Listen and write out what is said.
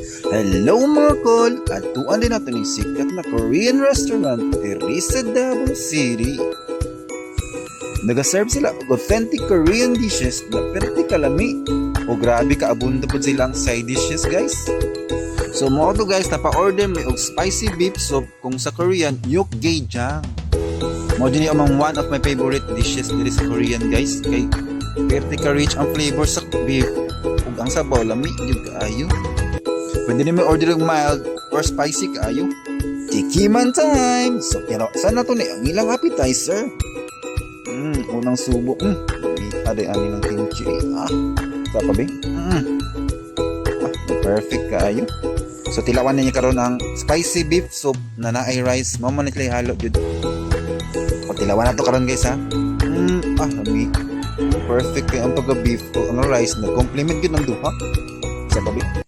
Hello mga kol! At tuan din natin ng sikat na Korean restaurant diri sa Davao City. Nagaserve sila og authentic Korean dishes na perti kalami. O grabe ka abundo po silang side dishes guys. So mo to guys, napa-order mi og spicy beef soup kung sa Korean, yukgaejang. Mo din yung among one of my favorite dishes diri sa Korean guys. Kay perti ka rich ang flavor sa beef. Ug ang sabaw lami gyud kaayo. Pwede may order ng mild or spicy kaayo. Tikiman time! So, pero saan na to ni ang ilang appetizer? Mm, unang subo. Mm, ada ani ng kimchi. Ah, sa pa ba? Mm. Ah, perfect kaayo. So tilawan niya karon ang spicy beef soup na naay rice. Mo man nila halo jud. O tilawan na to karon guys ha. Mm, ah, lami. Perfect kay ang pagka beef o ang rice na complement gyud ng duha. Sa babi.